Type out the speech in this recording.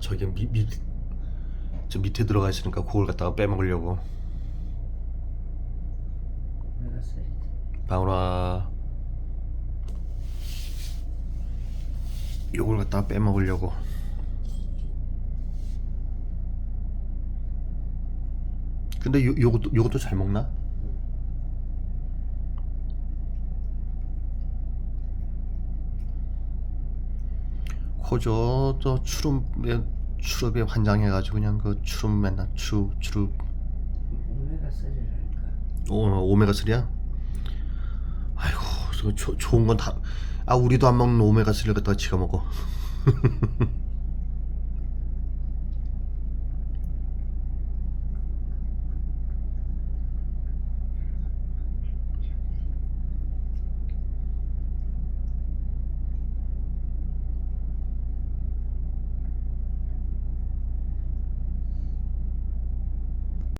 저기 밑, 밑, 저 밑에 들어가 있으니까 그걸 갖다가 빼먹으려고 3. 방울아 요걸 갖다가 빼먹으려고 근데 요, 요것도 요것도 잘 먹나? 코저도 추름에 추룹에 환장해가지고 그냥 그 추름 맨날 추 추룹 오메가 3라니까. 오, 오메가 3야? 아이고, 저, 조- 좋은 건 다. 아, 우리도 안 먹는 오메가 3를 갖다가 지가 먹어.